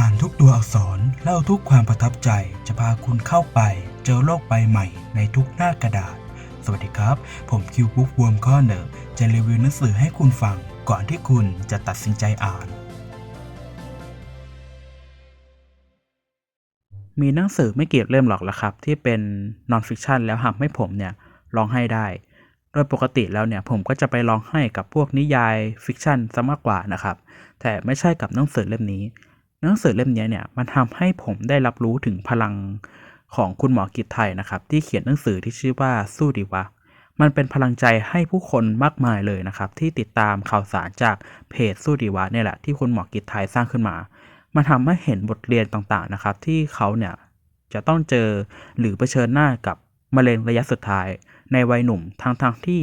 อ่านทุกตัวอักษรเล่าทุกความประทับใจจะพาคุณเข้าไป เจอโลกใบใหม่ในทุกหน้ากระดาษ สวัสดีครับ ผมคิวบุ๊กวอร์มข้อเนอร์จะรีวิวหนังสือให้คุณฟัง ก่อนที่คุณจะตัดสินใจอ่าน มีหนังสือไม่เกี่ยวเล่มหรอกละครับ ที่เป็นนอนฟิกชันแล้วทำให้ผมเนี่ยร้องไห้ได้ โดยปกติแล้วเนี่ยผมก็จะไปร้องไห้กับพวกนิยายฟิกชันซะมากกว่านะครับแต่ไม่ใช่กับหนังสือเล่มนี้ หนังสือเล่มนี้เนี่ยมันทำให้ผมได้รับรู้ถึงพลังของคุณหมอกิตไทยนะครับ ที่เขียนหนังสือที่ชื่อว่าสู้ดีวะ มันเป็นพลังใจให้ผู้คนมากมายเลยนะครับ ที่ติดตามข่าวสารจากเพจสู้ดีวะเนี่ยแหละที่คุณหมอกิตไทยสร้างขึ้นมา มันทำให้เห็นบทเรียนต่างๆนะครับ ที่เขาเนี่ยจะต้องเจอหรือเผชิญหน้ากับมะเร็งระยะสุดท้าย ในวัยหนุ่มทั้งๆทที่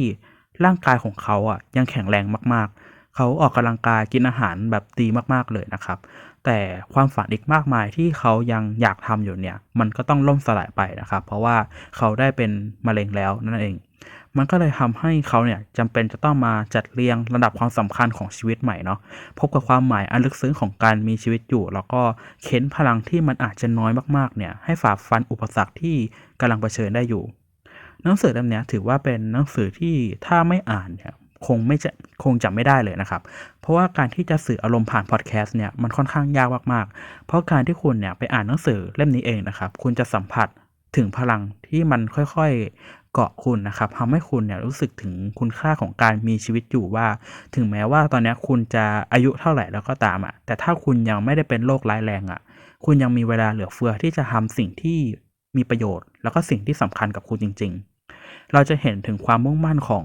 ร่างกายของเขาอะยังแข็งแรงมากๆ เขาออกกำลังกายกินอาหารแบบดีมากๆเลยนะครับ แต่ความฝันอีกมากมายที่เขายังอยากทำอยู่เนี่ย มันก็ต้องล่มสลายไปนะครับ เพราะว่าเขาได้เป็นมะเร็งแล้วนั่นเอง มันก็เลยทำให้เขาเนี่ยจำเป็นจะต้องมาจัดเรียงระดับความสำคัญของชีวิตใหม่เนาะพบกับความหมายอันลึกซึ้งของการมีชีวิตอยู่ แล้วก็เค้นพลังที่มันอาจจะน้อยมากๆเนี่ยให้ฝ่าฟันอุปสรรคที่กำลังเผชิญได้อยู่หนังสือเล่มนี้ถือว่าเป็นหนังสือที่ถ้าไม่อ่านเนี่ย คงไม่จะคงจำไม่ได้เลยนะครับ เพราะว่าการที่จะสื่ออารมณ์ผ่านพอดแคสต์เนี่ยมันค่อนข้างยากมากๆ เพราะการที่คุณเนี่ยไปอ่านหนังสือเล่มนี้เองนะครับ คุณจะสัมผัสถึงพลังที่มันค่อยๆเกาะคุณนะครับทำให้คุณเนี่ยรู้สึกถึงคุณค่าของการมีชีวิตอยู่ว่า ถึงแม้ว่าตอนนี้คุณจะอายุเท่าไหร่แล้วก็ตามอะ แต่ถ้าคุณยังไม่ได้เป็นโรคร้ายแรงอะ คุณยังมีเวลาเหลือเฟือที่จะทำสิ่งที่มีประโยชน์ แล้วก็สิ่งที่สำคัญกับคุณจริง ๆ เราจะเห็นถึงความมุ่งมั่นของ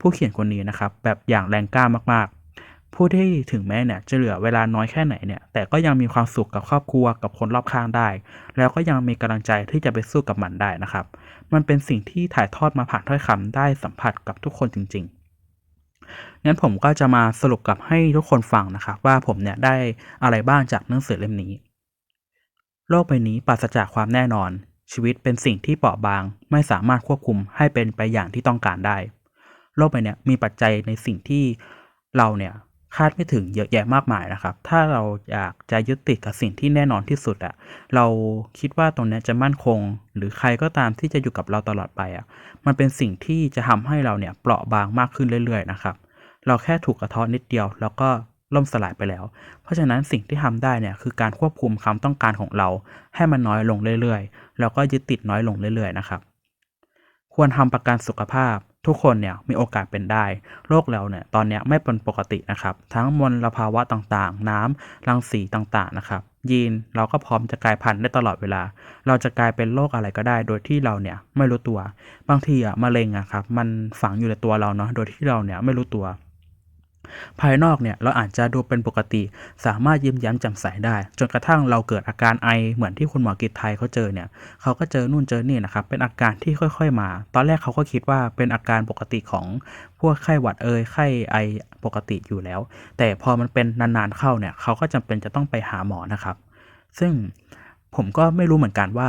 ผู้เขียนคนนี้นะครับ แบบอย่างแรงกล้ามากๆ ผู้ที่ถึงแม้เนี่ยจะเหลือเวลาน้อยแค่ไหนเนี่ย แต่ก็ยังมีความสุขกับครอบครัวกับคนรอบข้างได้ แล้วก็ยังมีกำลังใจที่จะไปสู้กับมันได้นะครับ มันเป็นสิ่งที่ถ่ายทอดมาผ่านถ้อยคำได้สัมผัสกับทุกคนจริง ๆงั้นผมก็จะมาสรุปกับให้ทุกคนฟังนะครับว่าผมเนี่ยได้อะไรบ้างจากหนังสือเล่มนี้ โลกใบนี้ปราศจากความแน่นอน ชีวิตเป็นสิ่งที่เปราะบาง ไม่สามารถควบคุมให้เป็นไปอย่างที่ต้องการได้ โลกใบเนี้ยมีปัจจัยในสิ่งที่เราเนี่ยคาดไม่ถึงเยอะแยะมากมายนะครับ ถ้าเราอยากจะยึดติดกับสิ่งที่แน่นอนที่สุดอะเราคิดว่าตรงนี้จะมั่นคง หรือใครก็ตามที่จะอยู่กับเราตลอดไปอะมันเป็นสิ่งที่จะทำให้เราเนี่ยเปราะบางมากขึ้นเรื่อยๆนะครับ เราแค่ถูกกระเทาะนิดเดียว แล้วก็ล่มสลายไปแล้ว เพราะฉะนั้นสิ่งที่ทำได้เนี่ยคือการควบคุมความต้องการของเรา ให้มันน้อยลงเรื่อยๆ แล้วก็ยึดติดน้อยลงเรื่อยๆนะครับ ควรทำประกันสุขภาพ ทุกคนเนี่ยมีโอกาสเป็นได้ โรคเราเนี่ยตอนนี้ไม่เป็นปกตินะครับ ทั้งมลภาวะต่างๆ น้ำรังสีต่างๆนะครับยีนเราก็พร้อมจะกลายพันธุ์ได้ตลอดเวลา เราจะกลายเป็นโรคอะไรก็ได้ โดยที่เราเนี่ยไม่รู้ตัว บางทีอะมะเร็งอะครับมันฝังอยู่ในตัวเราเนาะโดยที่เราเนี่ยไม่รู้ตัว ภายนอกเนี่ยเราอาจจะดูเป็นปกติ สามารถยิ้มแย้มแจ่มใสได้ จนกระทั่งเราเกิดอาการไอเหมือนที่คุณหมอกิตไทยเขาเจอเนี่ยเขาก็เจอนู่นเจอนี่นะครับเป็นอาการที่ค่อย ๆ มา ตอนแรกเขาก็คิดว่าเป็นอาการปกติของพวกไข้หวัดเอยไข้ไอปกติอยู่แล้ว แต่พอมันเป็นนานๆเข้าเนี่ยเขาก็จำเป็นจะต้องไปหาหมอนะครับ ซึ่งผมก็ไม่รู้เหมือนกันว่า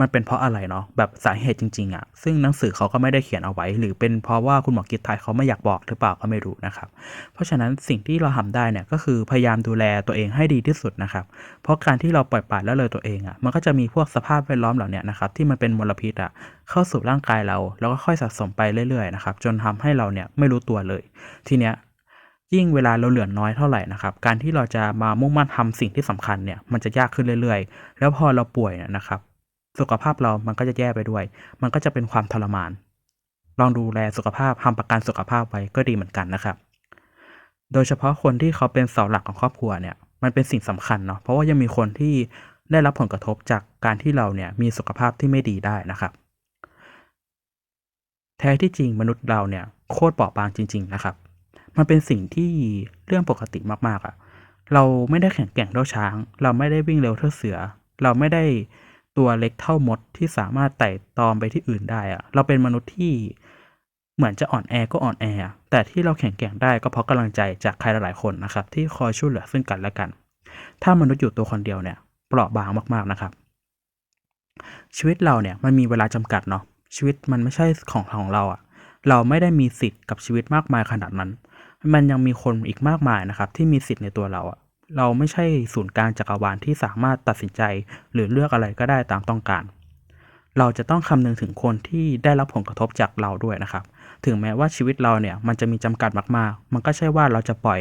มันเป็นเพราะอะไรเนาะแบบสาเหตุจริง ๆอะ่ะซึ่งหนังสือเขาก็ไม่ได้เขียนเอาไว้ หรือเป็นเพราะว่าคุณหมอกิตไทยเขาไม่อยากบอกหรือเปล่าก็ไม่รู้นะครับ เพราะฉะนั้นสิ่งที่เราทำได้เนี่ยก็คือพยายามดูแลตัวเองให้ดีที่สุดนะครับ เพราะการที่เราปล่อยปละละเลยตัวเองอะ่ะมันก็จะมีพวกสภาพแวดล้อมเหล่านี้นะครับที่มันเป็นมลพิษอะ่ะเข้าสู่ร่างกายเรา แล้วก็ค่อยสะสมไปเรื่อยๆนะครับจนทำให้เราเนี่ยไม่รู้ตัวเลย ทีเนี้ยยิ่งเวลาเราเหลือน้อยเท่าไหร่นะครับ การที่เราจะมามุ่งมั่นทำสิ่งที่สำคัญเนี่ยมันจะยากขึ้นเรื่อย ๆ แล้วพอเราป่วยเนี่ยนะครับ สุขภาพเรามันก็จะแย่ไปด้วย มันก็จะเป็นความทรมาน ลองดูแลสุขภาพทำประกันสุขภาพไว้ก็ดีเหมือนกันนะครับ โดยเฉพาะคนที่เขาเป็นเสาหลักของครอบครัวเนี่ย มันเป็นสิ่งสำคัญเนาะ เพราะว่ายังมีคนที่ได้รับผลกระทบจากการที่เราเนี่ยมีสุขภาพที่ไม่ดีได้นะครับ แท้ที่จริงมนุษย์เราเนี่ยโคตรเปราะบางจริง ๆ นะครับ มันเป็นสิ่งที่เรื่องปกติมากๆอะ่ะ เราไม่ได้แข็งแกร่งเท่าช้าง เราไม่ได้วิ่งเร็วเท่าเสือ เราไม่ได้ ตัวเล็กเท่ามดที่สามารถไต่ตอมไปที่อื่นได้อะเราเป็นมนุษย์ที่เหมือนจะอ่อนแอก็อ่อนแอ แต่ที่เราแข็งแกร่งได้ก็เพราะกำลังใจจากใครหลายๆคนนะครับ ที่คอยช่วยเหลือซึ่งกันและกัน ถ้ามนุษย์อยู่ตัวคนเดียวเนี่ยเปราะบางมากๆนะครับ ชีวิตเราเนี่ยมันมีเวลาจำกัดเนาะชีวิตมันไม่ใช่ของของเราอะเราไม่ได้มีสิทธิ์กับชีวิตมากมายขนาดนั้น มันยังมีคนอีกมากมายนะครับ ที่มีสิทธิ์ในตัวเราอะ เราไม่ใช่ศูนย์กลางจักรวาลที่สามารถตัดสินใจหรือเลือกอะไรก็ได้ตามต้องการ เราจะต้องคำนึงถึงคนที่ได้รับผลกระทบจากเราด้วยนะครับ ถึงแม้ว่าชีวิตเราเนี่ยมันจะมีจำกัดมากๆ มันก็ใช่ว่าเราจะปล่อย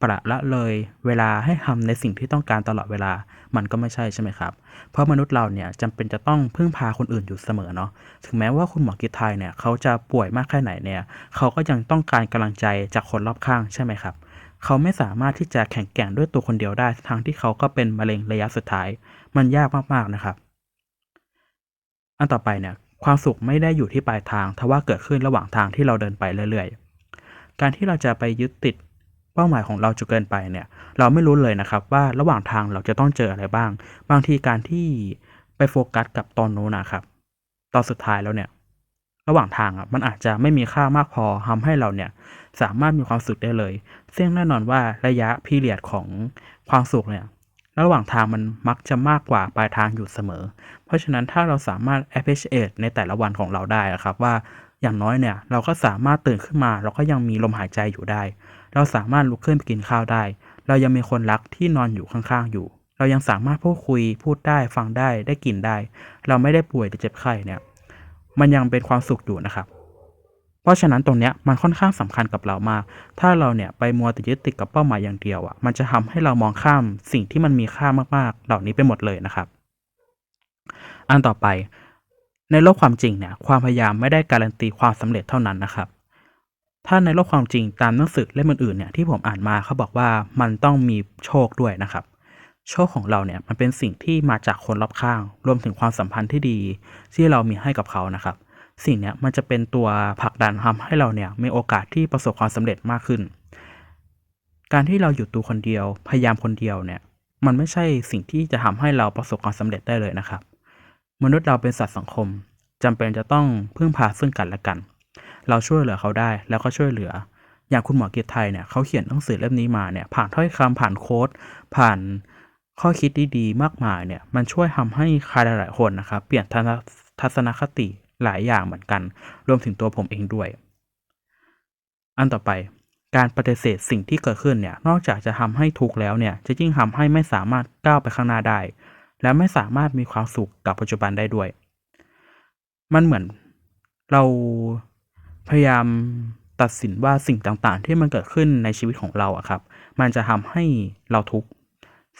ปละละเลยเวลาให้ทำในสิ่งที่ต้องการตลอดเวลา มันก็ไม่ใช่ใช่ไหมครับ เพราะมนุษย์เราเนี่ยจำเป็นจะต้องพึ่งพาคนอื่นอยู่เสมอเนาะ ถึงแม้ว่าคุณหมอกิตไทยเนี่ยเขาจะป่วยมากแค่ไหนเนี่ย เขาก็ยังต้องการกำลังใจจากคนรอบข้างใช่ไหมครับ เขาไม่สามารถที่จะแข่งแกร่งด้วยตัวคนเดียวได้ ทั้งที่เขาก็เป็นมะเร็งระยะสุดท้าย มันยากมากๆนะครับ อันต่อไปเนี่ย ความสุขไม่ได้อยู่ที่ปลายทางทว่าเกิดขึ้นระหว่างทางที่เราเดินไปเรื่อยๆ การที่เราจะไปยึดติดเป้าหมายของเราจนเกินไปเนี่ย เราไม่รู้เลยนะครับ ว่าระหว่างทางเราจะต้องเจออะไรบ้าง บางทีการที่ไปโฟกัสกับตอนโน้นนะครับ ตอนสุดท้ายแล้วเนี่ย ระหว่างทางอะมันอาจจะไม่มีค่ามากพอทำให้เราเนี่ย สามารถมีความสุขได้เลย ซึ่งแน่นอนว่าระยะพีเรียดของความสุขเนี่ยระหว่างทางมันมักจะมากกว่าปลายทางอยู่เสมอ เพราะฉะนั้นถ้าเราสามารถ appreciate ในแต่ละวันของเราได้อะครับว่าอย่างน้อยเนี่ยเราก็สามารถตื่นขึ้นมาเราก็ยังมีลมหายใจอยู่ได้ เราสามารถลุกขึ้นไปกินข้าวได้ เรายังมีคนรักที่นอนอยู่ข้างๆอยู่ เรายังสามารถพูดคุยพูดได้ฟังได้ได้กินได้ เราไม่ได้ป่วยหรือเจ็บไข้เนี่ย มันยังเป็นความสุขอยู่นะครับ ราะฉะนั้นตรงเนี้ยมันค่อนข้างสำคัญกับเรามาก ถ้าเราเนี่ยไปมัวแต่ยึดติดกับเป้าหมายอย่างเดียวอะ มันจะทำให้เรามองข้ามสิ่งที่มันมีค่ามากๆ เหล่านี้ไปหมดเลยนะครับ อันต่อไป ในโลกความจริงเนี่ย ความพยายามไม่ได้การันตีความสำเร็จเท่านั้นนะครับ ถ้าในโลกความจริงตามหนังสือเล่มอื่นๆเนี่ยที่ผมอ่านมาเขาบอกว่ามันต้องมีโชคด้วยนะครับโชคของเราเนี่ยมันเป็นสิ่งที่มาจากคนรอบข้าง รวมถึงความสัมพันธ์ที่ดี ที่เรามีให้กับเขานะครับ สิ่งนี้มันจะเป็นตัวผลักดันทำให้เราเนี่ยมีโอกาสที่ประสบความสำเร็จมากขึ้น การที่เราอยู่ตัวคนเดียว พยายามคนเดียวเนี่ยมันไม่ใช่สิ่งที่จะทำให้เราประสบความสำเร็จได้เลยนะครับ มนุษย์เราเป็นสัตว์สังคมจำเป็นจะต้องพึ่งพาซึ่งกันและกัน เราช่วยเหลือเขาได้แล้วก็ช่วยเหลือ อย่างคุณหมอเกียรติไทยเนี่ยเขาเขียนหนังสือเล่มนี้มาเนี่ยผ่านถ้อยคำผ่านโค้ดผ่านข้อคิดดีๆ มากมายเนี่ยมันช่วยทำให้ใครหลายๆคนนะครับเปลี่ยนทัศนคติ หลายอย่างเหมือนกัน รวมถึงตัวผมเองด้วย อันต่อไปการปฏิเสธสิ่งที่เกิดขึ้นเนี่ย นอกจากจะทำให้ทุกข์แล้วเนี่ย จะยิ่งทำให้ไม่สามารถก้าวไปข้างหน้าได้ และไม่สามารถมีความสุขกับปัจจุบันได้ด้วย มันเหมือนเราพยายามตัดสินว่าสิ่งต่างๆ ที่มันเกิดขึ้นในชีวิตของเราอะครับ มันจะทำให้เราทุกข์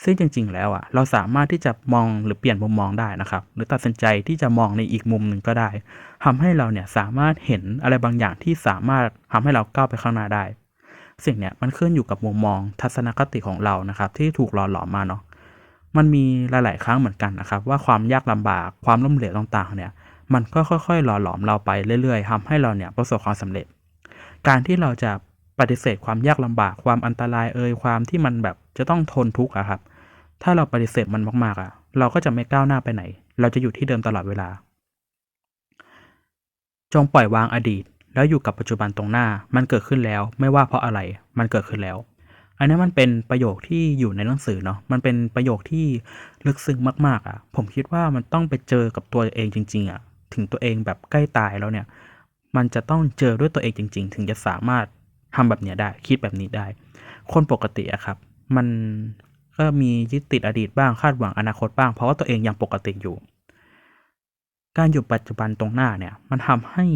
ซึ่งจริง ๆ แล้วอะเราสามารถที่จะมองหรือเปลี่ยนมุมมองได้นะครับ หรือตัดสินใจที่จะมองในอีกมุมหนึ่งก็ได้ทำให้เราเนี่ยสามารถเห็นอะไรบางอย่างที่สามารถทำให้เราก้าวไปข้างหน้าได้ สิ่งเนี้ยมันขึ้นอยู่กับมุมมองทัศนคติของเรานะครับ ที่ถูกหล่อหลอมมาเนาะมันมีหลาย ๆ ครั้งเหมือนกันนะครับ ว่าความยากลำบากความล้มเหลวต่างๆ เนี่ยมันก็ค่อย ๆ หล่อหลอมเราไปเรื่อย ๆทำให้เราเนี่ยประสบความสำเร็จ การที่เราจะ ปฏิเสธความยากลำบากความอันตรายเอ่ยความที่มันแบบจะต้องทนทุกข์อะครับ ถ้าเราปฏิเสธมันมากๆอะเราก็จะไม่ก้าวหน้าไปไหน เราจะอยู่ที่เดิมตลอดเวลา จงปล่อยวางอดีต แล้วอยู่กับปัจจุบันตรงหน้า มันเกิดขึ้นแล้ว ไม่ว่าเพราะอะไร มันเกิดขึ้นแล้ว อันนี้มันเป็นประโยคที่อยู่ในหนังสือเนาะ มันเป็นประโยคที่ลึกซึ้งมากๆอะ่ะ ผมคิดว่ามันต้องไปเจอกับตัวเองจริง ๆอะ่ะ ถึงตัวเองแบบใกล้ตายแล้วเนี่ย มันจะต้องเจอด้วยตัวเองจริง ๆ ถึงจะสามารถ ทำแบบเนี้ยได้ คิดแบบนี้ได้ คนปกติอะครับ มันก็มียึดติดอดีตบ้างคาดหวังอนาคตบ้าง เพราะว่าตัวเองยังปกติอยู่ การอยู่ปัจจุบันตรงหน้าเนี่ย มันทำให้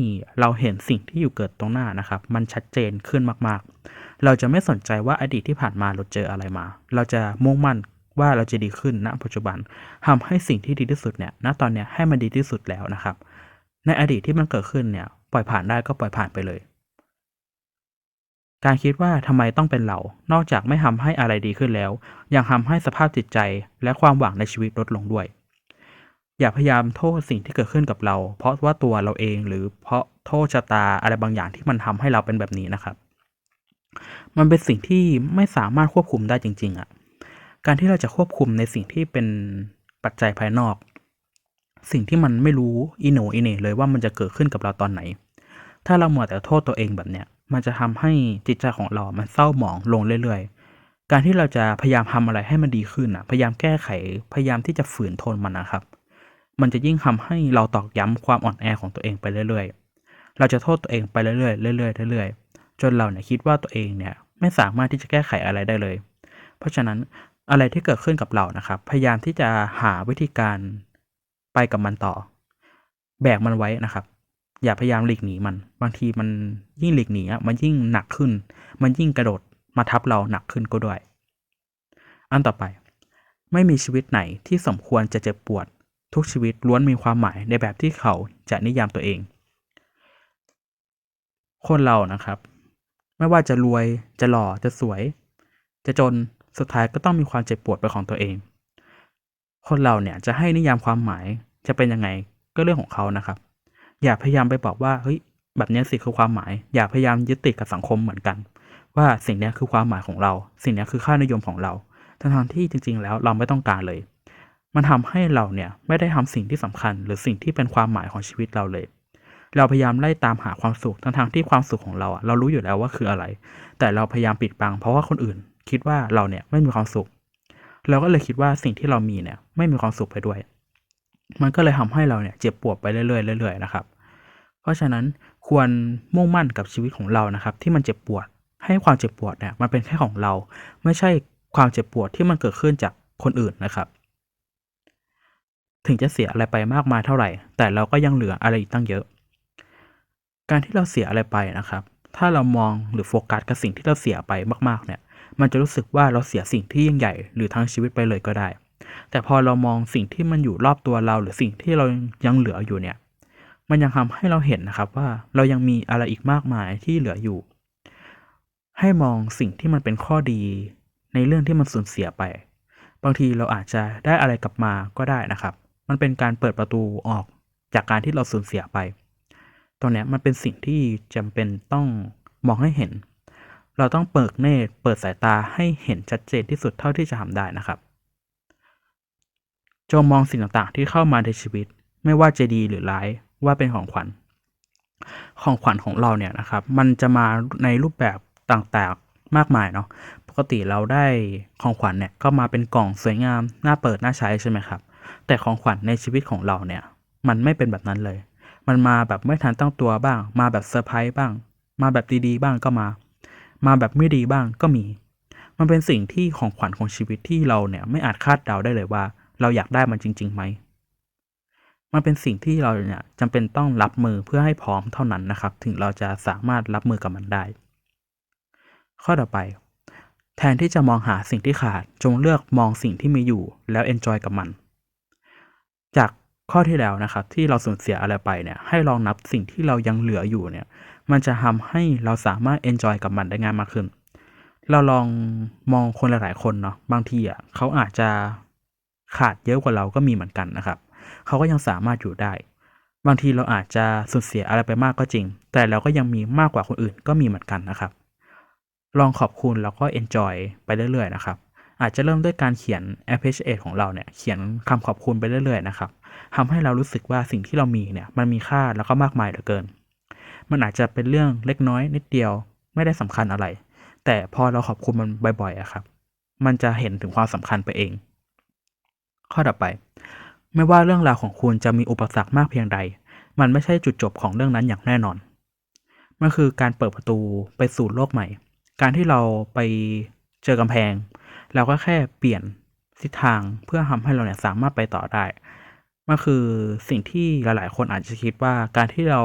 เราเห็นสิ่งที่อยู่เกิดตรงหน้านะครับ มันชัดเจนขึ้นมากๆ เราจะไม่สนใจว่าอดีตที่ผ่านมาเราเจออะไรมา เราจะมุ่งมั่นว่าเราจะดีขึ้นณปัจจุบันทำให้สิ่งที่ดีที่สุดเนี่ย ณ ตอนเนี้ยให้มันดีที่สุดแล้วนะครับ ในอดีตที่มันเกิดขึ้นเนี่ย ปล่อยผ่านได้ก็ปล่อยผ่านไปเลย การคิดว่าทำไมต้องเป็นเรา นอกจากไม่ทำให้อะไรดีขึ้นแล้ว ยังทำให้สภาพจิตใจและความหวังในชีวิตลดลงด้วย อย่าพยายามโทษสิ่งที่เกิดขึ้นกับเรา เพราะว่าตัวเราเองหรือเพราะโทษชะตาอะไรบางอย่างที่มันทำให้เราเป็นแบบนี้นะครับ มันเป็นสิ่งที่ไม่สามารถควบคุมได้จริง ๆอะ่ะ การที่เราจะควบคุมในสิ่งที่เป็นปัจจัยภายนอก สิ่งที่มันไม่รู้อีโหนอีเหน่เลยว่ามันจะเกิดขึ้นกับเราตอนไหน ถ้าเราหมัวแต่โทษตัวเองแบบเนี้ย มันจะทำให้จิตใจของเรามันเศร้าหมองลงเรื่อย ๆ การที่เราจะพยายามทำอะไรให้มันดีขึ้นอะ พยายามแก้ไข พยายามที่จะฝืนทนมันนะครับ มันจะยิ่งทำให้เราตอกย้ำความอ่อนแอของตัวเองไปเรื่อย ๆ เราจะโทษตัวเองไปเรื่อยๆเรื่อยๆเรื่อยๆ จนเราเนี่ยคิดว่าตัวเองเนี่ยไม่สามารถที่จะแก้ไขอะไรได้เลย เพราะฉะนั้นอะไรที่เกิดขึ้นกับเรานะครับ พยายามที่จะหาวิธีการไปกับมันต่อ แบกมันไว้นะครับ อย่าพยายามหลีกหนีมัน บางทีมันยิ่งหลีกหนีอะมันยิ่งหนักขึ้น มันยิ่งกระโดดมาทับเราหนักขึ้นก็ด้วย อันต่อไป ไม่มีชีวิตไหนที่สมควรจะเจ็บปวด ทุกชีวิตล้วนมีความหมายในแบบที่เขาจะนิยามตัวเอง คนเรานะครับ ไม่ว่าจะรวยจะหล่อจะสวย จะจนสุดท้ายก็ต้องมีความเจ็บปวดเป็นของตัวเอง คนเราเนี่ยจะให้นิยามความหมายจะเป็นยังไงก็เรื่องของเขานะครับ อย่าพยายามไปบอกว่าเฮ้ยแบบนี้สิคือความหมาย อย่าพยายามยึดติดกับสังคมเหมือนกัน ว่าสิ่งนี้คือความหมายของเรา สิ่งนี้คือค่านิยมของเราทั้งที่จริง ๆ แล้วเราไม่ต้องการเลย มันทำให้เราเนี่ยไม่ได้ทำสิ่งที่สำคัญ หรือสิ่งที่เป็นความหมายของชีวิตเราเลย เราพยายามไล่ตามหาความสุขทั้งๆที่ความสุขของเราอะเรารู้อยู่แล้วว่าคืออะไร แต่เราพยายามปิดบังเพราะว่าคนอื่น คิดว่าเราเนี่ยไม่มีความสุข เราก็เลยคิดว่าสิ่งที่เรามีเนี่ยไม่มีความสุขไปด้วย มันก็เลยทำให้เราเนี่ยเจ็บปวดไปเรื่อยๆเรื่อยๆนะครับ เพราะฉะนั้นควรมุ่งมั่นกับชีวิตของเรานะครับ ที่มันเจ็บปวด ให้ความเจ็บปวดเนี่ยมันเป็นแค่ของเรา ไม่ใช่ความเจ็บปวดที่มันเกิดขึ้นจากคนอื่นนะครับ ถึงจะเสียอะไรไปมากมายเท่าไหร่ แต่เราก็ยังเหลืออะไรอีกตั้งเยอะ การที่เราเสียอะไรไปนะครับ ถ้าเรามองหรือโฟกัสกับสิ่งที่เราเสียไปมากๆเนี่ย มันจะรู้สึกว่าเราเสียสิ่งที่ยิ่งใหญ่หรือทั้งชีวิตไปเลยก็ได้ แต่พอเรามองสิ่งที่มันอยู่รอบตัวเรา หรือสิ่งที่เรายังเหลืออยู่เนี่ย มันยังทำให้เราเห็นนะครับว่าเรายังมีอะไรอีกมากมายที่เหลืออยู่ ให้มองสิ่งที่มันเป็นข้อดี ในเรื่องที่มันสูญเสียไป บางทีเราอาจจะได้อะไรกลับมาก็ได้นะครับ มันเป็นการเปิดประตูออกจากการที่เราสูญเสียไป ตรงนี้มันเป็นสิ่งที่จำเป็นต้องมองให้เห็น เราต้องเปิดเนตรเปิดสายตาให้เห็นชัดเจนที่สุดเท่าที่จะทำได้นะครับ จงมองสิ่งต่างๆที่เข้ามาในชีวิต ไม่ว่าจะดีหรือร้าย ว่าเป็นของขวัญ ของขวัญของเราเนี่ยนะครับ มันจะมาในรูปแบบต่างๆมากมายเนาะปกติเราได้ของขวัญเนี่ยก็มาเป็นกล่องสวยงามน่าเปิดน่าใช้ใช่ไหมครับ แต่ของขวัญในชีวิตของเราเนี่ยมันไม่เป็นแบบนั้นเลย มันมาแบบไม่ทันตั้งตัวบ้าง มาแบบเซอร์ไพรส์บ้าง มาแบบดีๆบ้างก็มา มาแบบไม่ดีบ้างก็มี มันเป็นสิ่งที่ของขวัญของชีวิตที่เราเนี่ยไม่อาจคาดเดาได้เลยว่า เราอยากได้มันจริงๆไหม มันเป็นสิ่งที่เราเนี่ยจำเป็นต้องรับมือเพื่อให้พร้อมเท่านั้นนะครับ ถึงเราจะสามารถรับมือกับมันได้ ข้อต่อไป แทนที่จะมองหาสิ่งที่ขาด จงเลือกมองสิ่งที่มีอยู่ แล้วเอนจอยกับมัน จากข้อที่แล้วนะครับที่เราสูญเสียอะไรไปเนี่ยให้ลองนับสิ่งที่เรายังเหลืออยู่เนี่ยมันจะทำให้เราสามารถเอนจอยกับมันได้ง่ายมากขึ้น เราลองมองคนหลาย ๆ คนเนาะบางทีอะเขาอาจจะขาดเยอะกว่าเราก็มีเหมือนกันนะครับ เขาก็ยังสามารถอยู่ได้ บางทีเราอาจจะสูญเสียอะไรไปมากก็จริง แต่เราก็ยังมีมากกว่าคนอื่นก็มีเหมือนกันนะครับ ลองขอบคุณแล้วก็ enjoy ไปเรื่อยๆนะครับ อาจจะเริ่มด้วยการเขียน appreciate ของเราเนี่ยเขียนคำขอบคุณไปเรื่อยๆนะครับทำให้เรารู้สึกว่าสิ่งที่เรามีเนี่ยมันมีค่าแล้วก็มากมายเหลือเกิน มันอาจจะเป็นเรื่องเล็กน้อยนิดเดียวไม่ได้สำคัญอะไร แต่พอเราขอบคุณมันบ่อยๆอะครับ มันจะเห็นถึงความสำคัญไปเอง ข้อต่อไป ไม่ว่าเรื่องราวของคุณจะมีอุปสรรคมากเพียงใด มันไม่ใช่จุดจบของเรื่องนั้นอย่างแน่นอน มันคือการเปิดประตูไปสู่โลกใหม่ การที่เราไปเจอกำแพง เราก็แค่เปลี่ยนทิศทางเพื่อทำให้เราเนี่ยสามารถไปต่อได้ มันคือสิ่งที่หลาย ๆ คนอาจจะคิดว่าการที่เรา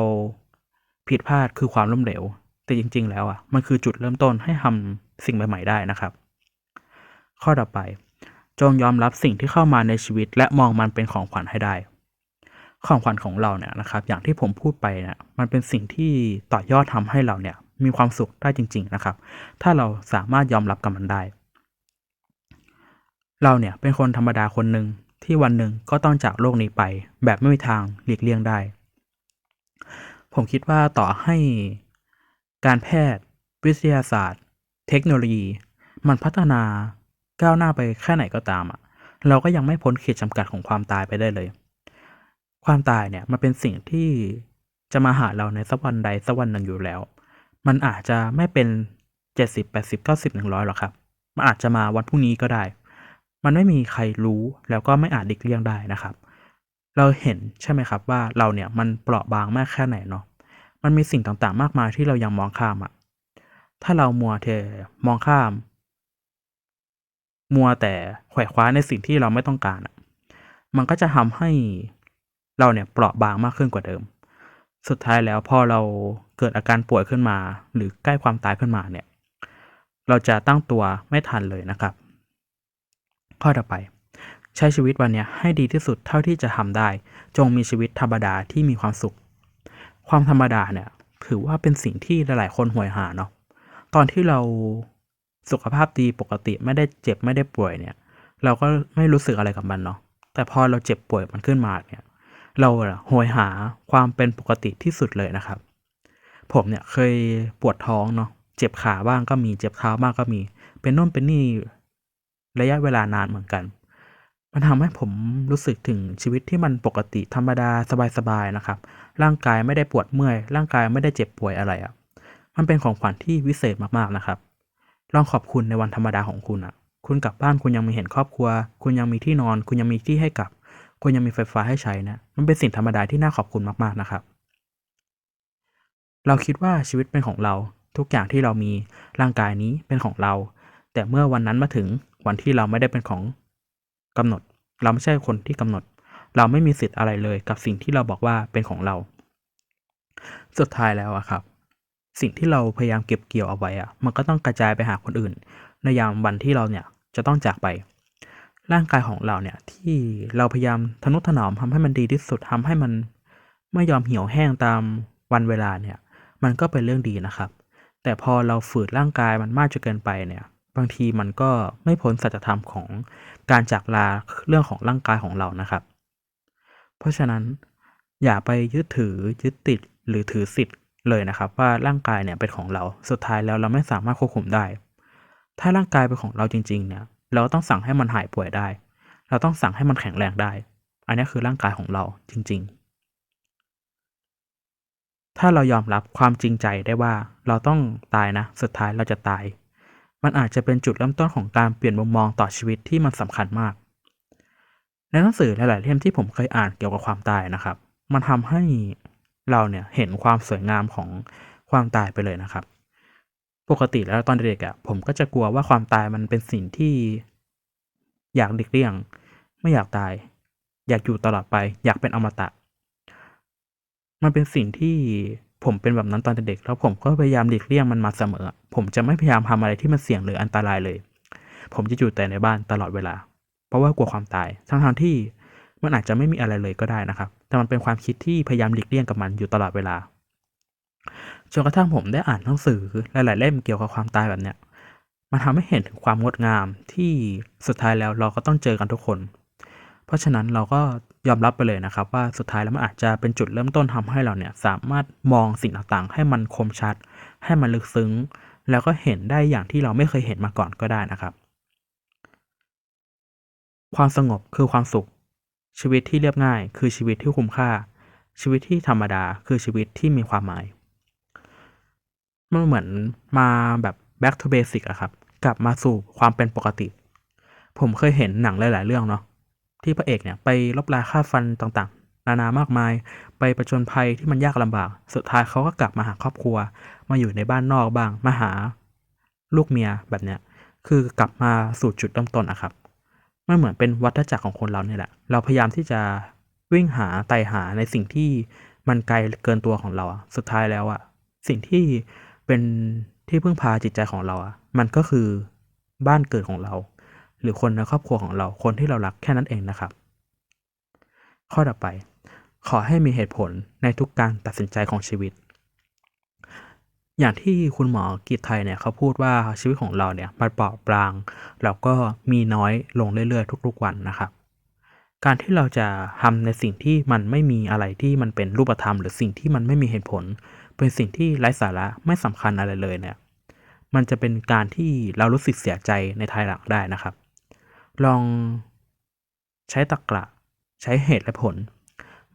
ผิดพลาดคือความล้มเหลว แต่จริง ๆ แล้วอะ มันคือจุดเริ่มต้นให้ทำสิ่งใหม่ ๆ ได้นะครับ ข้อต่อไป จงยอมรับสิ่งที่เข้ามาในชีวิต และมองมันเป็นของขวัญให้ได้ ของขวัญของเราเนี่ยนะครับ อย่างที่ผมพูดไปเนี่ยมันเป็นสิ่งที่ต่อยอดทำให้เราเนี่ยมีความสุขได้จริง ๆนะครับ ถ้าเราสามารถยอมรับกับมันได้ เราเนี่ยเป็นคนธรรมดาคนหนึ่งที่วันหนึ่งก็ต้องจากโลกนี้ไป แบบไม่มีทางหลีกเลี่ยงได้ ผมคิดว่าต่อให้การแพทย์ วิทยาศาสตร์ เทคโนโลยี มันพัฒนา ก้าวหน้าไปแค่ไหนก็ตามอะ เราก็ยังไม่พ้นขีดจำกัดของความตายไปได้เลย ความตายเนี่ยมันเป็นสิ่งที่จะมาหาเราในสักวันใดสักวันหนึ่งอยู่แล้ว มันอาจจะไม่เป็นเจ็ดสิบแปดสิบเก้าสิบหนึ่งร้อยหรอกครับ มันอาจจะมาวันพรุ่งนี้ก็ได้ มันไม่มีใครรู้แล้วก็ไม่อาจหลีกเลี่ยงได้นะครับ เราเห็นใช่ไหมครับว่าเราเนี่ยมันเปราะบางมากแค่ไหนเนาะ มันมีสิ่งต่างๆ มากมายที่เรายังมองข้ามอะถ้าเรามัวเทมองข้าม มัวแต่ไขว่คว้าในสิ่งที่เราไม่ต้องการอะมันก็จะทำให้เราเนี่ยเปราะบางมากขึ้นกว่าเดิม สุดท้ายแล้วพอเราเกิดอาการป่วยขึ้นมา หรือใกล้ความตายขึ้นมาเนี่ย เราจะตั้งตัวไม่ทันเลยนะครับ ข้อต่อไป ใช้ชีวิตวันนี้ให้ดีที่สุดเท่าที่จะทำได้ จงมีชีวิตธรรมดาที่มีความสุข ความธรรมดาเนี่ยถือว่าเป็นสิ่งที่หลายๆคนหวยหาเนาะตอนที่เรา สุขภาพดีปกติไม่ได้เจ็บไม่ได้ป่วยเนี่ย เราก็ไม่รู้สึกอะไรกับมันเนาะแต่พอเราเจ็บป่วยมันขึ้นมาเนี่ย เราอะโหยหาความเป็นปกติที่สุดเลยนะครับ ผมเนี่ยเคยปวดท้องเนาะเจ็บขาบ้างก็มีเจ็บเท้าบ้างก็มี เป็นน่นเป็นนี่ระยะเวลานานเหมือนกัน มันทำให้ผมรู้สึกถึงชีวิตที่มันปกติธรรมดาสบายๆนะครับ ร่างกายไม่ได้ปวดเมื่อย ร่างกายไม่ได้เจ็บป่วยอะไรอะ่ะ มันเป็นของขวัญที่วิเศษมากๆนะครับ ลองขอบคุณในวันธรรมดาของคุณอะ่ะคุณกลับบ้านคุณยังมีเห็นครอบครัว คุณยังมีที่นอน คุณยังมีที่ให้กลับ คุณยังมีไฟฟ้าให้ใช้นะมันเป็นสิ่งธรรมดาที่น่าขอบคุณมากๆนะครับ เราคิดว่าชีวิตเป็นของเราทุกอย่างที่เรามีร่างกายนี้เป็นของเรา แต่เมื่อวันนั้นมาถึงวันที่เราไม่ได้เป็นของกำหนด เราไม่ใช่คนที่กำหนด เราไม่มีสิทธิ์อะไรเลยกับสิ่งที่เราบอกว่าเป็นของเรา สุดท้ายแล้วอะครับ สิ่งที่เราพยายามเก็บเกี่ยวเอาไว้อะมันก็ต้องกระจายไปหาคนอื่น ในยามวันที่เราเนี่ยจะต้องจากไป ร่างกายของเราเนี่ยที่เราพยายามทนุถนอมทำให้มันดีที่สุดทำให้มันไม่ยอมเหี่ยวแห้งตามวันเวลาเนี่ย มันก็เป็นเรื่องดีนะครับ แต่พอเราฝืนร่างกายมันมากจนเกินไปเนี่ย บางทีมันก็ไม่พ้นสัจธรรมของการจากลาเรื่องของร่างกายของเรานะครับ เพราะฉะนั้นอย่าไปยึดถือยึดติดหรือถือสิทธิ์ เลยนะครับว่าร่างกายเนี่ยเป็นของเราสุดท้ายแล้วเราไม่สามารถควบคุมได้ ถ้าร่างกายเป็นของเราจริงๆเนี่ยเราต้องสั่งให้มันหายป่วยได้ เราต้องสั่งให้มันแข็งแรงได้ อันนี้คือร่างกายของเราจริง ๆ ถ้าเรายอมรับความจริงใจได้ว่าเราต้องตายนะ สุดท้ายเราจะตาย มันอาจจะเป็นจุดเริ่มต้นของการเปลี่ยนมุมมองต่อชีวิตที่มันสำคัญมาก ในหนังสือหลายๆเล่มที่ผมเคยอ่านเกี่ยวกับความตายนะครับ มันทำให้ เราเนี่ยเห็นความสวยงามของความตายไปเลยนะครับ ปกติแล้วตอนเด็กๆอะผมก็จะกลัวว่าความตายมันเป็นสิ่งที่ อยากหลีกเลี่ยง ไม่อยากตาย อยากอยู่ตลอดไป อยากเป็นอมตะ มันเป็นสิ่งที่ผมเป็นแบบนั้นตอนเด็กแล้วผมก็พยายามหลีกเลี่ยงมันมาเสมอ ผมจะไม่พยายามทำอะไรที่มันเสี่ยงหรืออันตรายเลย ผมจะอยู่แต่ในบ้านตลอดเวลา เพราะว่ากลัวความตาย ทั้งๆที่มันอาจจะไม่มีอะไรเลยก็ได้นะครับ แต่มันเป็นความคิดที่พยายามหลีกเลี่ยงกับมันอยู่ตลอดเวลา จนกระทั่งผมได้อ่านหนังสือหลายๆเล่มเกี่ยวกับความตายแบบเนี้ย มันทำให้เห็นถึงความงดงามที่สุดท้ายแล้วเราก็ต้องเจอกันทุกคน เพราะฉะนั้นเราก็ยอมรับไปเลยนะครับ ว่าสุดท้ายแล้วมันอาจจะเป็นจุดเริ่มต้นทำให้เราเนี่ยสามารถมองสิ่งต่างๆ ให้มันคมชัด ให้มันลึกซึ้ง แล้วก็เห็นได้อย่างที่เราไม่เคยเห็นมาก่อนก็ได้นะครับ ความสงบคือความสุข ชีวิตที่เรียบง่าย คือชีวิตที่คุ้มค่า ชีวิตที่ธรรมดาคือชีวิตที่มีความหมาย มันเหมือนมาแบบ back to basic อะครับ กลับมาสู่ความเป็นปกติ ผมเคยเห็นหนังหลาย ๆ เรื่องเนาะที่พระเอกเนี่ยไปลบลาค่าฟันต่างๆ นานามากมาย ไปประจนภัยที่มันยากลำบาก สุดท้ายเขาก็กลับมาหาครอบครัว มาอยู่ในบ้านนอกบ้าง มาหาลูกเมียแบบเนี้ย คือกลับมาสู่จุดเริ่มต้นอะครับ มันเหมือนเป็นวัฏจักรของคนเราเนี่ยแหละ เราพยายามที่จะวิ่งหาไต่หาในสิ่งที่มันไกลเกินตัวของเราอะสุดท้ายแล้วอะสิ่งที่เป็นที่พึ่งพาจิตใจของเราอะมันก็คือบ้านเกิดของเรา หรือคนในครอบครัวของเรา คนที่เรารักแค่นั้นเองนะครับ ข้อต่อไป ขอให้มีเหตุผลในทุกการตัดสินใจของชีวิต อย่างที่คุณหมอกีตไทยเนี่ยเขาพูดว่าชีวิตของเราเนี่ยมันเปราะบางแล้วก็มีน้อยลงเรื่อยๆ ทุกๆวันนะครับ การที่เราจะทำในสิ่งที่มันไม่มีอะไรที่มันเป็นรูปธรรม หรือสิ่งที่มันไม่มีเหตุผล เป็นสิ่งที่ไร้สาระไม่สำคัญอะไรเลยเนี่ยมันจะเป็นการที่เรารู้สึกเสียใจในภายหลังได้นะครับ ลองใช้ตรระใช้เหตุและผล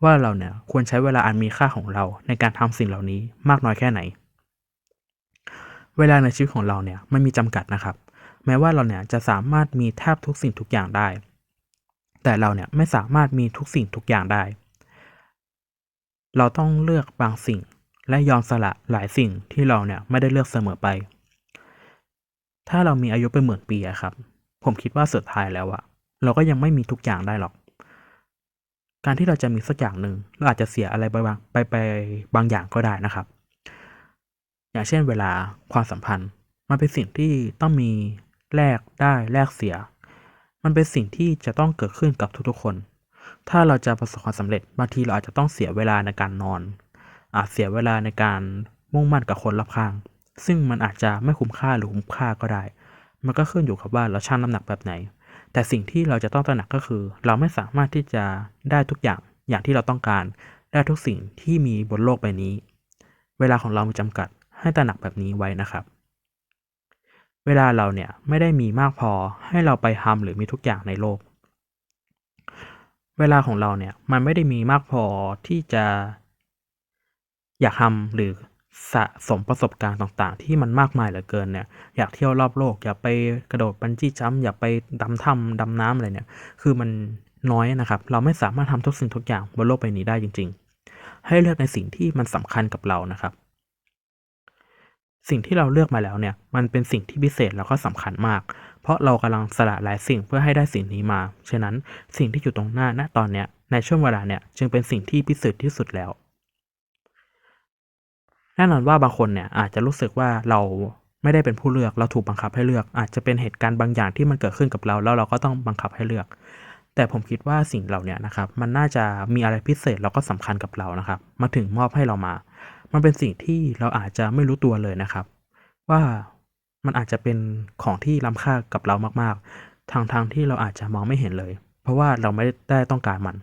ว่าเราเนี่ยควรใช้เวลาอันมีค่าของเราในการทำสิ่งเหล่านี้มากน้อยแค่ไหน เวลาในชีวิตของเราเนี่ยไม่มีจำกัดนะครับ แม้ว่าเราเนี่ยจะสามารถมีแทบทุกสิ่งทุกอย่างได้ แต่เราเนี่ยไม่สามารถมีทุกสิ่งทุกอย่างได้ เราต้องเลือกบางสิ่งและยอมสละหลายสิ่งที่เราเนี่ยไม่ได้เลือกเสมอไป ถ้าเรามีอายุเป็นหมื่นปีครับ ผมคิดว่าสุดท้ายแล้วอะเราก็ยังไม่มีทุกอย่างได้หรอก การที่เราจะมีสักอย่างหนึ่งเราอาจจะเสียอะไรไปบางไปไปบางอย่างก็ได้นะครับ อย่างเช่นเวลาความสัมพันธ์ มันเป็นสิ่งที่ต้องมีแลกได้แลกเสีย มันเป็นสิ่งที่จะต้องเกิดขึ้นกับทุกๆคน ถ้าเราจะประสบความสำเร็จบางทีเราอาจจะต้องเสียเวลาในการนอน อาจเสียเวลาในการมุ่งมั่นกับคนรอบข้าง ซึ่งมันอาจจะไม่คุ้มค่าหรือคุ้มค่าก็ได้ มันก็ขึ้นอยู่กับว่าเราชั่งน้ำหนักแบบไหน แต่สิ่งที่เราจะต้องตระหนักก็คือ เราไม่สามารถที่จะได้ทุกอย่างอย่างที่เราต้องการ ได้ทุกสิ่งที่มีบนโลกใบนี้ เวลาของเรามีจำกัด ให้ตระหนักแบบนี้ไว้นะครับ เวลาเราเนี่ยไม่ได้มีมากพอให้เราไปทำหรือมีทุกอย่างในโลก เวลาของเราเนี่ยมันไม่ได้มีมากพอที่จะอยากทำหรือสะสมประสบการณ์ต่างๆ ที่มันมากมายเหลือเกินเนี่ย อยากเที่ยวรอบโลก อยากไปกระโดดบันจี้จัมอยากไปดำถ้ำดำน้ำอะไรเนี่ย คือมันน้อยนะครับ เราไม่สามารถทำทุกสิ่งทุกอย่างบนโลกใบนี้ได้จริง ๆ ให้เลือกในสิ่งที่มันสำคัญกับเรานะครับ สิ่งที่เราเลือกมาแล้วเนี่ย มันเป็นสิ่งที่พิเศษแล้วก็สำคัญมาก เพราะเรากำลังสละหลายสิ่งเพื่อให้ได้สิ่งนี้มา ฉะนั้นสิ่งที่อยู่ตรงหน้าณตอนเนี้ยในช่วงเวลาเนี่ยจึงเป็นสิ่งที่พิเศษที่สุดแล้ว แน่นอนว่าบางคนเนี่ยอาจจะรู้สึกว่าเราไม่ได้เป็นผู้เลือกเราถูกบังคับให้เลือก อาจจะเป็นเหตุการณ์บางอย่างที่มันเกิดขึ้นกับเรา แล้วเราก็ต้องบังคับให้เลือก แต่ผมคิดว่าสิ่งเหล่านี้นะครับ มันน่าจะมีอะไรพิเศษแล้วก็สำคัญกับเรานะครับ มาถึงมอบให้เรามา มันเป็นสิ่งที่เราอาจจะไม่รู้ตัวเลยนะครับ ว่ามันอาจจะเป็นของที่ล้ำค่ากับเรามากๆ ทางทางที่เราอาจจะมองไม่เห็นเลย เพราะว่าเราไม่ได้ต้องการมัน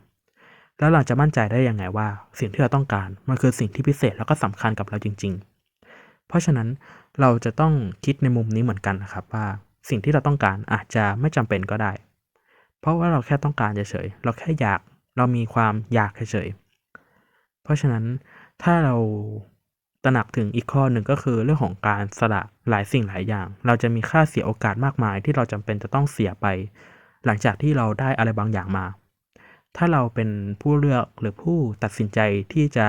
แล้วเราจะมั่นใจได้ยังไงว่า สิ่งที่เราต้องการมันคือสิ่งที่พิเศษแล้วก็สำคัญกับเราจริง ๆ เพราะฉะนั้นเราจะต้องคิดในมุมนี้เหมือนกันนะครับว่าสิ่งที่เราต้องการอาจจะไม่จำเป็นก็ได้ เพราะว่าเราแค่ต้องการเฉยๆ เราแค่อยาก เรามีความอยากเฉยๆ เพราะฉะนั้น ถ้าเราตระหนักถึงอีกข้อหนึ่งก็คือเรื่องของการสละหลายสิ่งหลายอย่าง เราจะมีค่าเสียโอกาสมากมาย ที่เราจำเป็นจะต้องเสียไป หลังจากที่เราได้อะไรบางอย่างมา ถ้าเราเป็นผู้เลือกหรือผู้ตัดสินใจที่จะ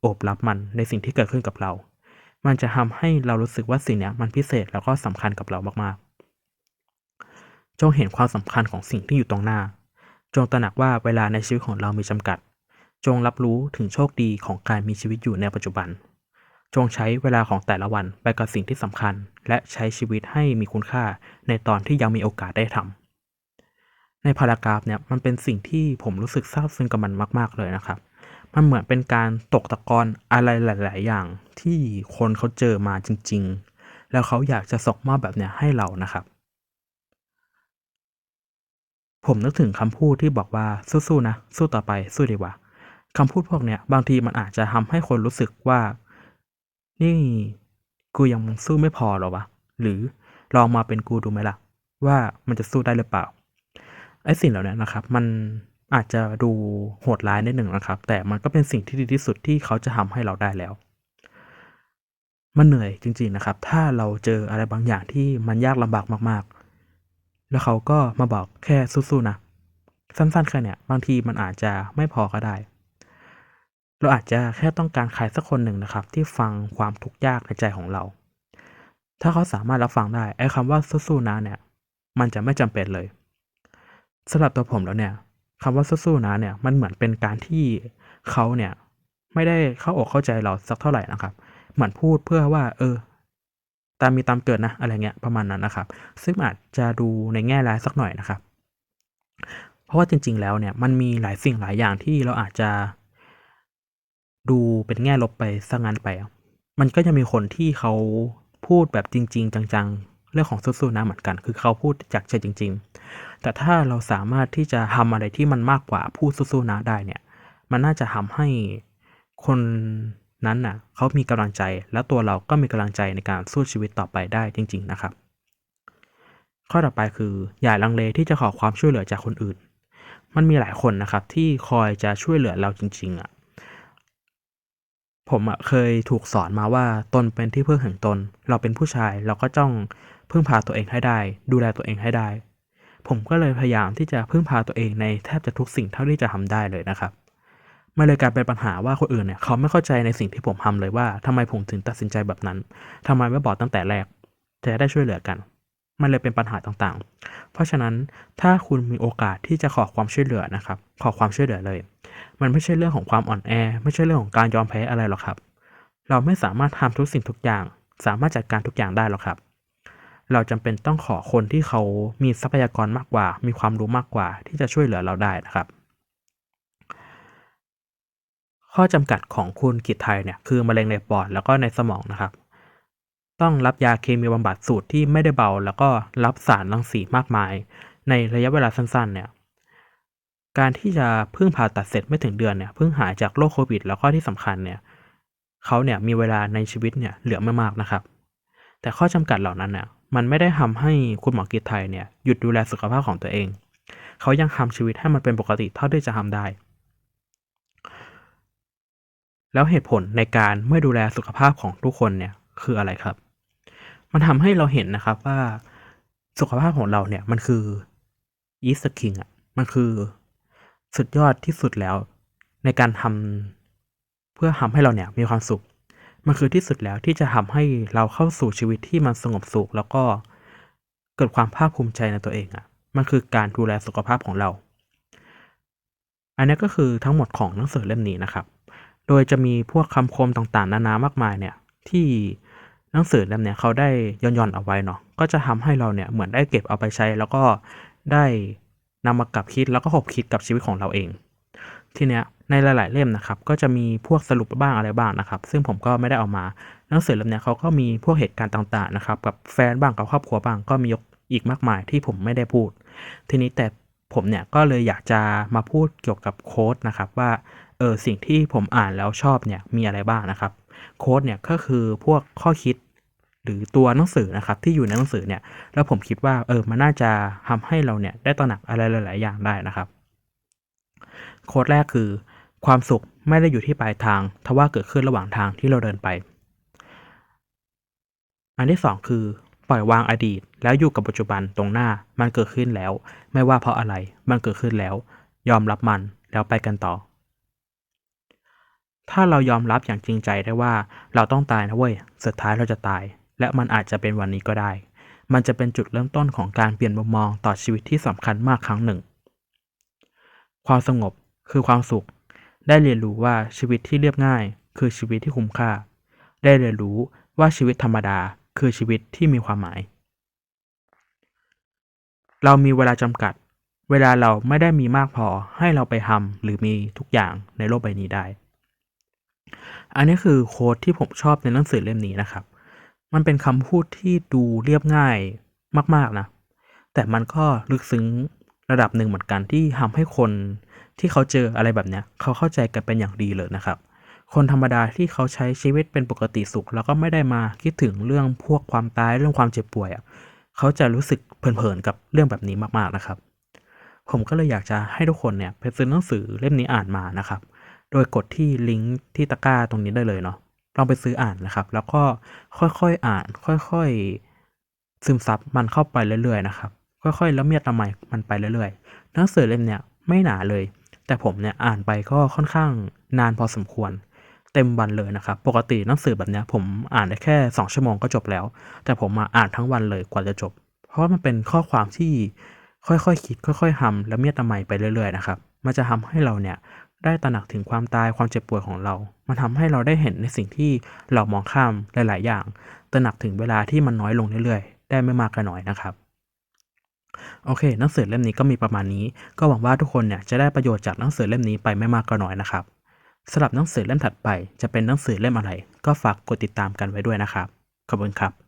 โอบรับมันในสิ่งที่เกิดขึ้นกับเรา มันจะทำให้เรารู้สึกว่าสิ่งนี้มันพิเศษแล้วก็สำคัญกับเรามากๆ จงเห็นความสำคัญของสิ่งที่อยู่ตรงหน้า จงตระหนักว่าเวลาในชีวิตของเรามีจำกัด จงรับรู้ถึงโชคดีของการมีชีวิตอยู่ในปัจจุบัน จงใช้เวลาของแต่ละวันไปกับสิ่งที่สำคัญ และใช้ชีวิตให้มีคุณค่าในตอนที่ยังมีโอกาสได้ทำ ในพารากราฟเนี่ยมันเป็นสิ่งที่ผมรู้สึกซาบซึ้งกับมันมาก ๆ เลยนะครับ มันเหมือนเป็นการตกตะกอนอะไรหลาย ๆ อย่างที่คนเขาเจอมาจริง ๆ แล้วเขาอยากจะส่งมอบแบบเนี้ยให้เรานะครับผมนึกถึงคำพูดที่บอกว่าสู้ๆนะ สู้ต่อไปสู้ดีกว่า คำพูดพวกเนี้ยบางทีมันอาจจะทำให้คนรู้สึกว่า นี่กูยังสู้ไม่พอหรอวะ หรือลองมาเป็นกูดูไหมล่ะ ว่ามันจะสู้ได้หรือเปล่า ไอ้สิ่งเหล่านี้นะครับ มันอาจจะดูโหดร้ายนิดหนึ่งนะครับ แต่มันก็เป็นสิ่งที่ดีที่สุดที่เขาจะทำให้เราได้แล้ว มันเหนื่อยจริง ๆนะครับ ถ้าเราเจออะไรบางอย่างที่มันยากลำบากมาก ๆ แล้วเขาก็มาบอกแค่สู้ๆนะ สั้นๆแค่เนี้ยบางทีมันอาจจะไม่พอก็ได้ เราอาจจะแค่ต้องการใครสักคนหนึ่งนะครับ ที่ฟังความทุกข์ยากในใจของเรา ถ้าเขาสามารถรับฟังได้ไอ้คำว่าสู้ๆนะเนี่ย มันจะไม่จำเป็นเลยสำหรับตัวผมแล้วเนี่ยคำว่าสู้ๆนะเนี่ยมันเหมือนเป็นการที่เขาเนี่ยไม่ได้เข้าอกเข้าใจเราสักเท่าไหร่นะครับ เหมือนพูดเพื่อว่า เออ ตามมีตามเกิดนะ อะไรเงี้ยประมาณนั้นนะครับ ซึ่งอาจจะดูในแง่ร้ายสักหน่อยนะครับ เพราะว่าจริง ๆ แล้วเนี่ยมันมีหลายสิ่งหลายอย่างที่เราอาจจะ ดูเป็นแง่ลบไปซะงั้นไป มันก็จะมีคนที่เขาพูดแบบจริง ๆ จังๆ เรื่องของสู้ๆนะเหมือนกัน คือเขาพูดจากใจจริง ๆ แต่ถ้าเราสามารถที่จะทำอะไรที่มันมากกว่าพูดสู้ๆนะได้เนี่ย มันน่าจะทำให้คนนั้นน่ะเขามีกำลังใจ แล้วตัวเราก็มีกำลังใจในการสู้ชีวิตต่อไปได้จริง ๆ นะครับ ข้อต่อไปคืออย่าลังเลที่จะขอความช่วยเหลือจากคนอื่น มันมีหลายคนนะครับที่คอยจะช่วยเหลือเราจริง ๆอะ ผมอะเคยถูกสอนมาว่าตนเป็นที่พึ่งแห่งตน เราเป็นผู้ชายเราก็ต้องพึ่งพาตัวเองให้ได้ ดูแลตัวเองให้ได้ ผมก็เลยพยายามที่จะพึ่งพาตัวเองในแทบจะทุกสิ่งเท่าที่จะทำได้เลยนะครับมันเลยกลายเป็นปัญหาว่าคนอื่นเนี่ยเขาไม่เข้าใจในสิ่งที่ผมทำเลยว่าทำไมผมถึงตัดสินใจแบบนั้นทำไมไม่บอกตั้งแต่แรกจะได้ช่วยเหลือกัน มันเลยเป็นปัญหาต่างๆ เพราะฉะนั้นถ้าคุณมีโอกาสที่จะขอความช่วยเหลือนะครับ ขอความช่วยเหลือเลย มันไม่ใช่เรื่องของความอ่อนแอ ไม่ใช่เรื่องของการยอมแพ้อะไรหรอกครับ เราไม่สามารถทำทุกสิ่งทุกอย่าง สามารถจัดการทุกอย่างได้หรอกครับ เราจำเป็นต้องขอคนที่เขามีทรัพยากรมากกว่า มีความรู้มากกว่า ที่จะช่วยเหลือเราได้นะครับ ข้อจำกัดของคุณกิตไทยเนี่ยคือมะเร็งในปอดแล้วก็ในสมองนะครับ ต้องรับยาเคมีบำบัดสูตรที่ไม่ได้เบา แล้วก็รับสารรังสีมากมาย ในระยะเวลาสั้นๆเนี่ย การที่จะเพิ่งผ่าตัดเสร็จไม่ถึงเดือนเนี่ยเพิ่งหายจากโรคโควิด แล้วก็ที่สำคัญเนี่ยเขาเนี่ยมีเวลาในชีวิตเนี่ยเหลือไม่มากนะครับ แต่ข้อจำกัดเหล่านั้นเนี่ยมันไม่ได้ทำให้คุณหมอกิตไทยเนี่ยหยุดดูแลสุขภาพของตัวเอง เขายังทำชีวิตให้มันเป็นปกติเท่าที่จะทำได้ แล้วเหตุผลในการไม่ดูแลสุขภาพของทุกคนเนี่ยคืออะไรครับ มันทำให้เราเห็นนะครับว่าสุขภาพของเราเนี่ยมันคือ is the king อะมันคือ สุดยอดที่สุดแล้ว ในการทำเพื่อทำให้เราเนี่ยมีความสุข มันคือที่สุดแล้วที่จะทำให้เราเข้าสู่ชีวิตที่มันสงบสุข แล้วก็เกิดความภาคภูมิใจในตัวเองอะ มันคือการดูแลสุขภาพของเรา อันนี้ก็คือทั้งหมดของหนังสือเล่มนี้นะครับ โดยจะมีพวกคำคมต่างๆ นานามากมายเนี่ยที่หนังสือเล่มเนี้ยเขาได้ย่อนๆเอาไว้เนาะก็จะทำให้เราเนี่ยเหมือนได้เก็บเอาไปใช้ แล้วก็ได้ นำมากลับคิดแล้วก็ขบคิดกับชีวิตของเราเอง ทีเนี้ยในหลาย ๆ เล่มนะครับก็จะมีพวกสรุปบ้างอะไรบ้างนะครับ ซึ่งผมก็ไม่ได้เอามาหนังสือเล่มเนี้ยเขาก็มีพวกเหตุการณ์ต่างๆนะครับกับแฟนบ้างกับครอบครัวบ้างก็มียกอีกมากมายที่ผมไม่ได้พูด ทีนี้แต่ผมเนี่ยก็เลยอยากจะมาพูดเกี่ยวกับโค้ดนะครับว่าเออสิ่งที่ผมอ่านแล้วชอบเนี่ยมีอะไรบ้างนะครับโค้ดเนี่ยก็คือพวกข้อคิด หรือตัวหนังสือนะครับที่อยู่ในหนังสือเนี่ยแล้วผมคิดว่าเออมันน่าจะทำให้เราเนี่ยได้ตระหนักอะไรหลาย ๆ อย่างได้นะครับ โค้ดแรกคือ ความสุขไม่ได้อยู่ที่ปลายทางทว่าเกิดขึ้นระหว่างทางที่เราเดินไป อันที่สองคือ ปล่อยวางอดีต แล้วอยู่กับปัจจุบันตรงหน้ามันเกิดขึ้นแล้ว ไม่ว่าเพราะอะไรมันเกิดขึ้นแล้ว ยอมรับมันแล้วไปกันต่อ ถ้าเรายอมรับอย่างจริงใจได้ว่าเราต้องตายนะเว้ยสุดท้ายเราจะตาย และมันอาจจะเป็นวันนี้ก็ได้ มันจะเป็นจุดเริ่มต้นของการเปลี่ยนมุมมองต่อชีวิตที่สำคัญมากครั้งหนึ่ง ความสงบคือความสุข ได้เรียนรู้ว่าชีวิตที่เรียบง่าย คือชีวิตที่คุ้มค่า ได้เรียนรู้ว่าชีวิตธรรมดาคือชีวิตที่มีความหมาย เรามีเวลาจำกัด เวลาเราไม่ได้มีมากพอให้เราไปทำหรือมีทุกอย่างในโลกใบนี้ได้ อันนี้คือโค้ดที่ผมชอบในหนังสือเล่มนี้นะครับ มันเป็นคำพูดที่ดูเรียบง่ายมาก ๆ นะ แต่มันก็ลึกซึ้งระดับหนึ่งเหมือนกันที่ทำให้คนที่เขาเจออะไรแบบเนี้ย เขาเข้าใจกันเป็นอย่างดีเลยนะครับ คนธรรมดาที่เขาใช้ชีวิตเป็นปกติสุข แล้วก็ไม่ได้มาคิดถึงเรื่องพวกความตายเรื่องความเจ็บป่วยอะเขาจะรู้สึกเพลินๆกับเรื่องแบบนี้มากๆนะครับ ผมก็เลยอยากจะให้ทุกคนเนี่ยไปซื้อหนังสือเล่มนี้อ่านมานะครับ โดยกดที่ลิงก์ที่ตะกร้าตรงนี้ได้เลยเนาะ ลองไปซื้ออ่านนะครับ แล้วก็ค่อยๆอ่าน ค่อยๆซึมซับมันเข้าไปเรื่อยๆนะครับค่อยๆและเมียดละไมมันไปเรื่อยๆหนังสือเล่มเนี้ยไม่หนาเลย แต่ผมเนี่ยอ่านไปก็ค่อนข้างนานพอสมควร เต็มวันเลยนะครับ ปกติหนังสือแบบเนี้ยผมอ่านได้แค่ 2 ชั่วโมงก็จบแล้ว แต่ผมมาอ่านทั้งวันเลยกว่าจะจบ เพราะว่ามันเป็นข้อความที่ค่อยๆคคิด ค่อยๆทำและเมียดละไมไปเรื่อยๆนะครับมันจะทำให้เราเนี่ย ได้ตระหนักถึงความตายความเจ็บปวยของเรา มันทำให้เราได้เห็นในสิ่งที่เรามองข้ามหลาย ๆ อย่าง ตระหนักถึงเวลาที่มันน้อยลงเรื่อย ๆ ได้ไม่มากก็น้อยนะครับ โอเค หนังสือเล่มนี้ก็มีประมาณนี้ ก็หวังว่าทุกคนเนี่ยจะได้ประโยชน์จากหนังสือเล่มนี้ไปไม่มากก็น้อยนะครับสำหรับหนังสือเล่มถัดไป จะเป็นหนังสือเล่มอะไร ก็ฝากกดติดตามกันไว้ด้วยนะครับ ขอบคุณครับ